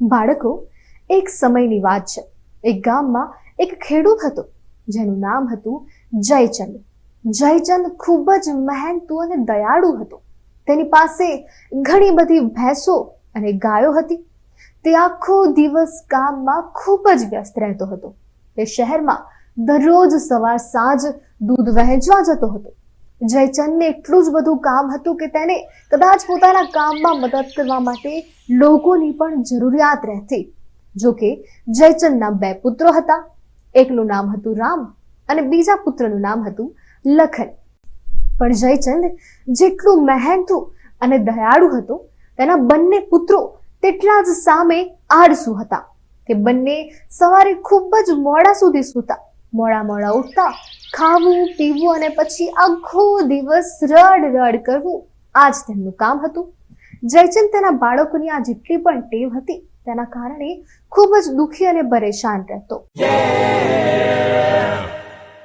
બાળકો, એક સમયની વાત છે. એક ગામમાં એક ખેડૂત હતો, જેનું નામ હતું જયચંદ. જયચંદ ખૂબ જ મહેનતુ અને દયાળુ હતો. તેની પાસે ઘણી બધી ભેંસો અને ગાયો હતી. તે આખો દિવસ કામમાં ખૂબ જ વ્યસ્ત રહેતો હતો. તે શહેરમાં દરરોજ સવાર સાંજ દૂધ વહેંચવા જતો હતો. જયચંદને એટલું જ બધું કામ હતું કે તેને કદાચ પોતાના કામમાં મદદ કરવા માટે લોકોની પણ જરૂરિયાત રહેતી. જો કે જયચંદના બે પુત્રો હતા. એકનું નામ હતું રામ અને બીજા પુત્રનું નામ હતું લખન. પણ જયચંદ જેટલું મહેનતુ અને દયાળુ હતો, તેના બંને પુત્રો તેટલા જ સામે આળસુ હતા તે બંને સવારે ખૂબ જ મોડા સુધી સૂતા. મોડા મોડા ઉઠતા ખાવું, પીવું અને પછી આખો દિવસ રડ રડ કરવું આ જ તેમનું કામ હતું. જયચંદ તેના બાળકોની આ જેટલી પણ ટેવ હતી, તેના કારણે ખૂબ જ દુઃખી અને પરેશાન રહેતો.